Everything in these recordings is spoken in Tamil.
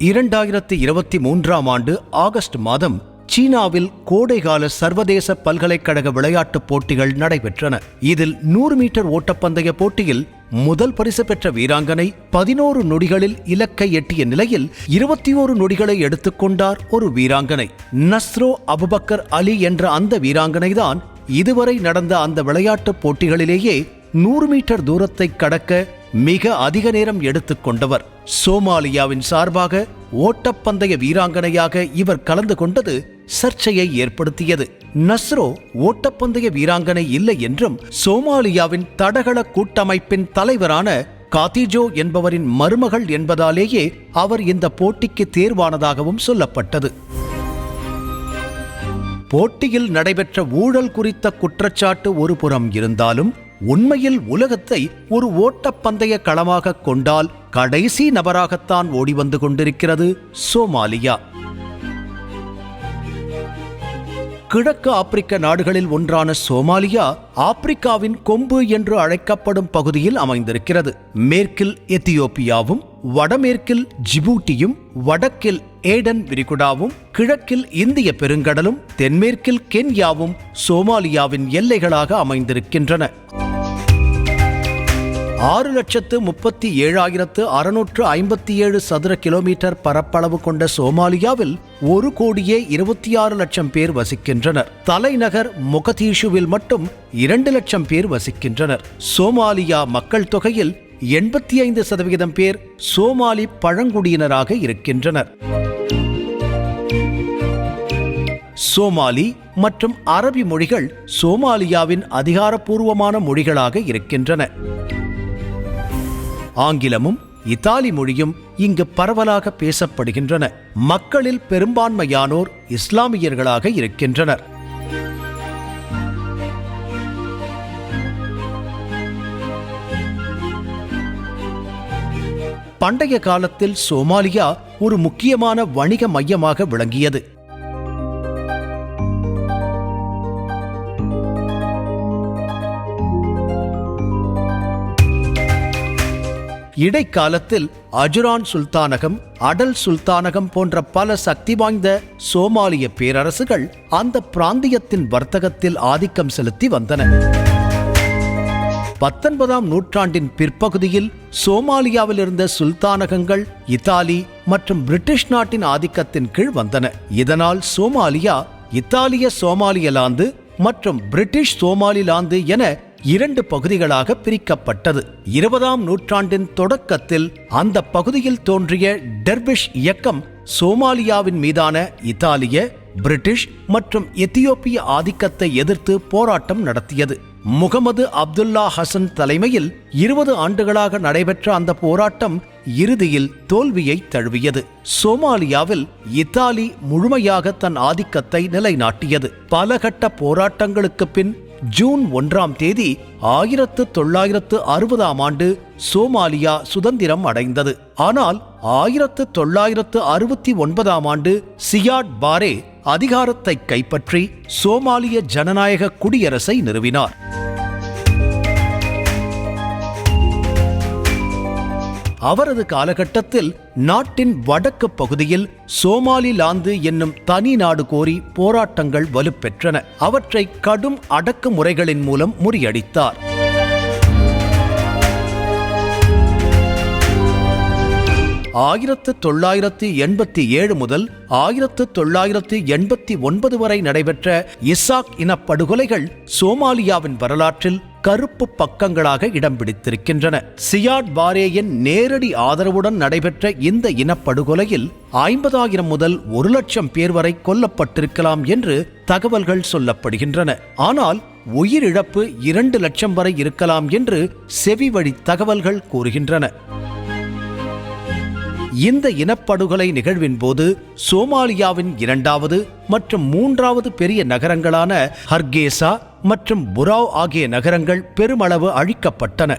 இரண்டாயிரத்தி இருபத்தி மூன்றாம் ஆண்டு ஆகஸ்ட் மாதம் சீனாவில் கோடைகால சர்வதேச பல்கலைக்கழக விளையாட்டுப் போட்டிகள் நடைபெற்றன. இதில் நூறு மீட்டர் ஓட்டப்பந்தய போட்டியில் முதல் பரிசு பெற்ற வீராங்கனை பதினோரு நொடிகளில் இலக்கை எட்டிய நிலையில் இருபத்தி ஓரு நொடிகளை எடுத்துக்கொண்டார் ஒரு வீராங்கனை. நஸ்ரோ அபுபக்கர் அலி என்ற அந்த வீராங்கனைதான் இதுவரை நடந்த அந்த விளையாட்டுப் போட்டிகளிலேயே நூறு மீட்டர் தூரத்தை கடக்க மிக அதிக நேரம் எடுத்துக்கொண்டவர் சோமாலியாவின் சார்பாக ஓட்டப்பந்தய வீராங்கனையாக இவர் கலந்து கொண்டது சர்ச்சையை ஏற்படுத்தியது. நஸ்ரோ ஓட்டப்பந்தய வீராங்கனை இல்லை என்றும் சோமாலியாவின் தடகள கூட்டமைப்பின் தலைவரான காத்திஜோ என்பவரின் மருமகள் என்பதாலேயே அவர் இந்த போட்டிக்கு தேர்வானதாகவும் சொல்லப்பட்டது. போட்டியில் நடைபெற்ற ஊழல் குறித்த குற்றச்சாட்டு ஒருபுறம் இருந்தாலும் உண்மையில் உலகத்தை ஒரு ஓட்டப்பந்தய களமாக கொண்டால் கடைசி நபராகத்தான் ஓடி வந்து கொண்டிருக்கிறது சோமாலியா. கிழக்கு ஆப்பிரிக்க நாடுகளில் ஒன்றான சோமாலியா ஆப்பிரிக்காவின் கொம்பு என்று அழைக்கப்படும் பகுதியில் அமைந்திருக்கிறது. மேற்கில் எத்தியோப்பியாவும் வடமேற்கில் ஜிபூட்டியும் வடக்கில் ஏடன் விரிகுடாவும் கிழக்கில் இந்திய பெருங்கடலும் தென்மேற்கில் கென்யாவும் சோமாலியாவின் எல்லைகளாக அமைந்திருக்கின்றன. ஆறு லட்சத்து முப்பத்தி ஏழாயிரத்து அறுநூற்று ஐம்பத்தி ஏழு சதுர கிலோமீட்டர் பரப்பளவு கொண்ட சோமாலியாவில் ஒரு கோடியே இருபத்தி ஆறு லட்சம் பேர் வசிக்கின்றனர். தலைநகர் மொகதீஷுவில் மட்டும் இரண்டு லட்சம் பேர் வசிக்கின்றனர். சோமாலியா மக்கள் தொகையில் எண்பத்தி ஐந்து சதவிகிதம் பேர் சோமாலி பழங்குடியினராக இருக்கின்றனர். சோமாலி மற்றும் அரபி மொழிகள் சோமாலியாவின் அதிகாரப்பூர்வமான மொழிகளாக இருக்கின்றன. ஆங்கிலமும் இத்தாலி மொழியும் இங்கு பரவலாக பேசப்படுகின்றன. மக்களில் பெரும்பான்மையானோர் இஸ்லாமியர்களாக இருக்கின்றனர். பண்டைய காலத்தில் சோமாலியா ஒரு முக்கியமான வணிக மையமாக விளங்கியது. இடைக்காலத்தில் அஜுரான் சுல்தானகம் அடல் சுல்தானகம் போன்ற பல சக்தி வாய்ந்த சோமாலிய பேரரசுகள் அந்த பிராந்தியத்தின் வர்த்தகத்தில் ஆதிக்கம் செலுத்தி வந்தன. பத்தொன்பதாம் நூற்றாண்டின் பிற்பகுதியில் சோமாலியாவில் இருந்த சுல்தானகங்கள் இத்தாலி மற்றும் பிரிட்டிஷ் நாட்டின் ஆதிக்கத்தின் கீழ் வந்தன. இதனால் சோமாலியா இத்தாலிய சோமாலியலாந்து மற்றும் பிரிட்டிஷ் சோமாலிலாந்து என இரண்டு பகுதிகளாக பிரிக்கப்பட்டது. இருபதாம் நூற்றாண்டின் தொடக்கத்தில் அந்த பகுதியில் தோன்றிய டெர்பிஷ் இயக்கம் சோமாலியாவின் மீதான இத்தாலிய பிரிட்டிஷ் மற்றும் எத்தியோப்பிய ஆதிக்கத்தை எதிர்த்து போராட்டம் நடத்தியது. முகமது அப்துல்லா ஹசன் தலைமையில் இருபது ஆண்டுகளாக நடைபெற்ற அந்த போராட்டம் இறுதியில் தோல்வியை தழுவியது. சோமாலியாவில் இத்தாலி முழுமையாக தன் ஆதிக்கத்தை நிலைநாட்டியது. பல கட்ட போராட்டங்களுக்கு பின் ஜூன் ஒன்றாம் தேதி ஆயிரத்து தொள்ளாயிரத்து அறுபதாம் ஆண்டு சோமாலியா சுதந்திரம் அடைந்தது. ஆனால் ஆயிரத்து தொள்ளாயிரத்து அறுபத்தி ஒன்பதாம் ஆண்டு சியாட் பாரே அதிகாரத்தை கைப்பற்றி சோமாலிய ஜனநாயக குடியரசை நிறுவினார். அவரது காலகட்டத்தில் நாட்டின் வடக்கு பகுதியில் சோமாலிலாந்து என்னும் தனி நாடு கோரி போராட்டங்கள் வலுப்பெற்றன. அவற்றை கடும் அடக்குமுறைகளின் மூலம் முறியடித்தார். ஆயிரத்து தொள்ளாயிரத்து எண்பத்தி ஏழு முதல் ஆயிரத்து தொள்ளாயிரத்து எண்பத்தி ஒன்பது வரை நடைபெற்ற இசாக் இனப்படுகொலைகள் சோமாலியாவின் வரலாற்றில் கருப்பு பக்கங்களாக இடம் பிடித்திருக்கின்றன. சியாட் பாரேயின் நேரடி ஆதரவுடன் நடைபெற்ற இந்த இனப்படுகொலையில் ஐம்பதாயிரம் முதல் ஒரு லட்சம் பேர் வரை கொல்லப்பட்டிருக்கலாம் என்று தகவல்கள் சொல்லப்படுகின்றன. ஆனால் உயிரிழப்பு இரண்டு லட்சம் வரை இருக்கலாம் என்று செவி வழி தகவல்கள் கூறுகின்றன. இந்த இனப்படுகொலை நிகழ்வின் போது சோமாலியாவின் இரண்டாவது மற்றும் மூன்றாவது பெரிய நகரங்களான ஹர்கேசா மற்றும் புராவ் ஆகிய நகரங்கள் பெருமளவு அழிக்கப்பட்டன.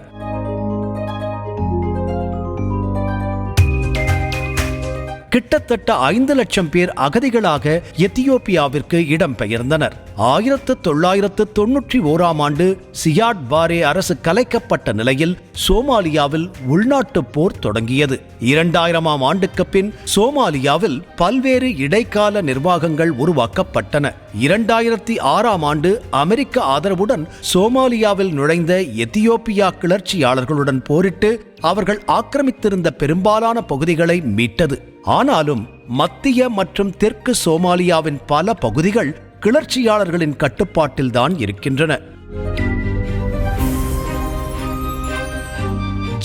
கிட்டத்தட்ட ஐந்து லட்சம் பேர் அகதிகளாக எத்தியோப்பியாவிற்கு இடம்பெயர்ந்தனர். ஆயிரத்து தொள்ளாயிரத்து தொன்னூற்றி ஓராம் ஆண்டு சியாட் பாரே அரசு கலைக்கப்பட்ட நிலையில் சோமாலியாவில் உள்நாட்டுப் போர் தொடங்கியது. இரண்டாயிரமாம் ஆண்டுக்கு பின் சோமாலியாவில் பல்வேறு இடைக்கால நிர்வாகங்கள் உருவாக்கப்பட்டன. இரண்டாயிரத்தி ஆறாம் ஆண்டு அமெரிக்க ஆதரவுடன் சோமாலியாவில் நுழைந்த எத்தியோப்பியா கிளர்ச்சியாளர்களுடன் போரிட்டு அவர்கள் ஆக்கிரமித்திருந்த பெரும்பாலான பகுதிகளை மீட்டது. ஆனாலும் மத்திய மற்றும் தெற்கு சோமாலியாவின் பல பகுதிகள் கிளர்ச்சியாளர்களின் கட்டுப்பாட்டில்தான் இருக்கின்றன.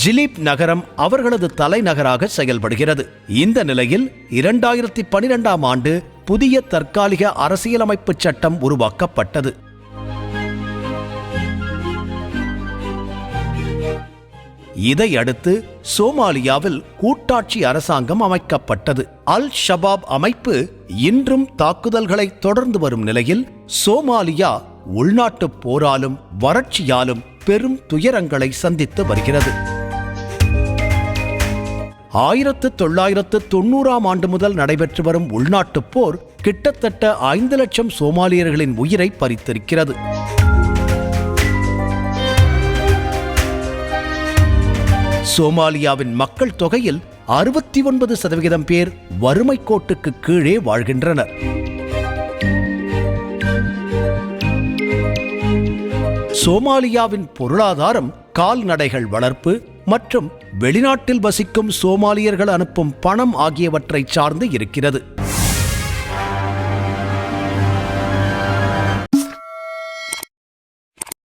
ஜிலீப் நகரம் அவர்களது தலைநகராக செயல்படுகிறது. இந்த நிலையில் இரண்டாயிரத்தி பனிரெண்டாம் ஆண்டு புதிய தற்காலிக அரசியலமைப்பு சட்டம் உருவாக்கப்பட்டது. இதையடுத்து சோமாலியாவில் கூட்டாட்சி அரசாங்கம் அமைக்கப்பட்டது. அல் ஷபாப் அமைப்பு இன்றும் தாக்குதல்களை தொடர்ந்து வரும் நிலையில் சோமாலியா உள்நாட்டுப் போராலும் வறட்சியாலும் பெரும் துயரங்களை சந்தித்து வருகிறது. ஆயிரத்து தொள்ளாயிரத்து தொண்ணூறாம் ஆண்டு முதல் நடைபெற்று வரும் உள்நாட்டுப் போர் கிட்டத்தட்ட ஐந்து லட்சம் சோமாலியர்களின் உயிரை பறித்திருக்கிறது. சோமாலியாவின் மக்கள் தொகையில் அறுபத்தி ஒன்பது சதவிகிதம் பேர் வறுமை கோட்டுக்கு கீழே வாழ்கின்றனர். சோமாலியாவின் பொருளாதாரம் கால்நடைகள் வளர்ப்பு மற்றும் வெளிநாட்டில் வசிக்கும் சோமாலியர்கள் அனுப்பும் பணம் ஆகியவற்றை சார்ந்து இருக்கிறது.